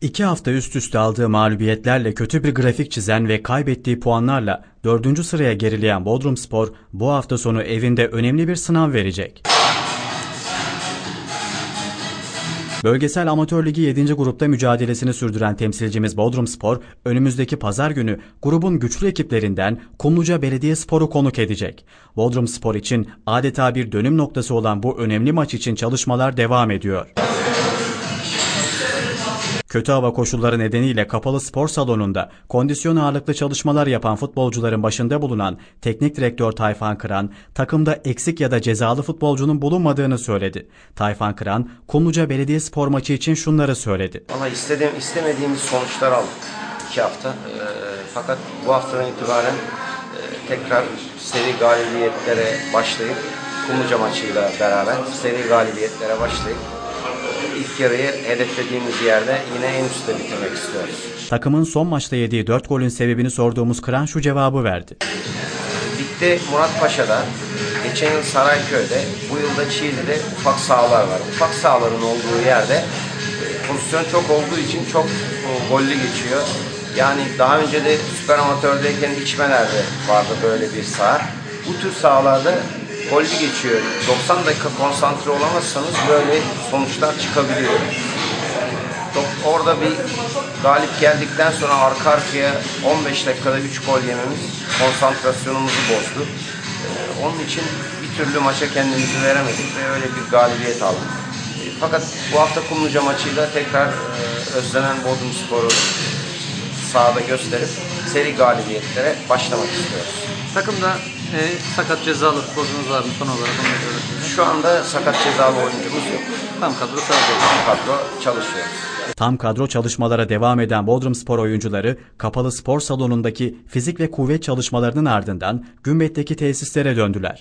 İki hafta üst üste aldığı mağlubiyetlerle kötü bir grafik çizen ve kaybettiği puanlarla dördüncü sıraya gerileyen Bodrumspor bu hafta sonu evinde önemli bir sınav verecek. Bölgesel Amatör Ligi 7. grupta mücadelesini sürdüren temsilcimiz Bodrumspor, önümüzdeki pazar günü grubun güçlü ekiplerinden Kumluca Belediyespor'u konuk edecek. Bodrumspor için adeta bir dönüm noktası olan bu önemli maç için çalışmalar devam ediyor. Kötü hava koşulları nedeniyle kapalı spor salonunda kondisyon ağırlıklı çalışmalar yapan futbolcuların başında bulunan teknik direktör Tayfan Kıran, takımda eksik ya da cezalı futbolcunun bulunmadığını söyledi. Tayfan Kıran, Kumluca Belediyespor maçı için şunları söyledi. Valla istediğim, istemediğimiz sonuçlar aldık iki hafta. Ee, fakat bu haftadan itibaren e, tekrar seri galibiyetlere başlayıp Kumluca maçıyla beraber seri galibiyetlere başlayıp e, ilk yarıyı hedeflediğimiz yerde yine en üstte bitirmek istiyoruz. Takımın son maçta yediği 4 golün sebebini sorduğumuz Kıran şu cevabı verdi. Ligde Murat Paşa'da, geçen yıl Sarayköy'de, bu yılda Çiğli'de ufak sahalar var. Ufak sahaların olduğu yerde e, pozisyon çok olduğu için çok e, gollü geçiyor. Yani daha önce de süper amatördeyken içmelerde vardı böyle bir saha. Bu tür sahalarda gollü geçiyor. 90 dakika konsantre olamazsanız böyle sonuçlar çıkabiliyor. Orada bir galip geldikten sonra arka arkaya 15 dakikada 3 gol yememiz konsantrasyonumuzu bozdu. Ee, onun için bir türlü maça kendimizi veremedik ve öyle bir galibiyet aldık. Ee, Fakat bu hafta Kumluca maçıyla tekrar e, özlenen Bodrumspor'u sahada gösterip seri galibiyetlere başlamak istiyoruz. Takımda e, sakat cezalı futbolcunuz var mı son olarak onu da. Şu anda sakat cezalı oyuncumuz yok. Tam kadro sahadayız. Kadro çalışıyor. Tam kadro çalışmalara devam eden Bodrumspor oyuncuları kapalı spor salonundaki fizik ve kuvvet çalışmalarının ardından Gümbet'teki tesislere döndüler.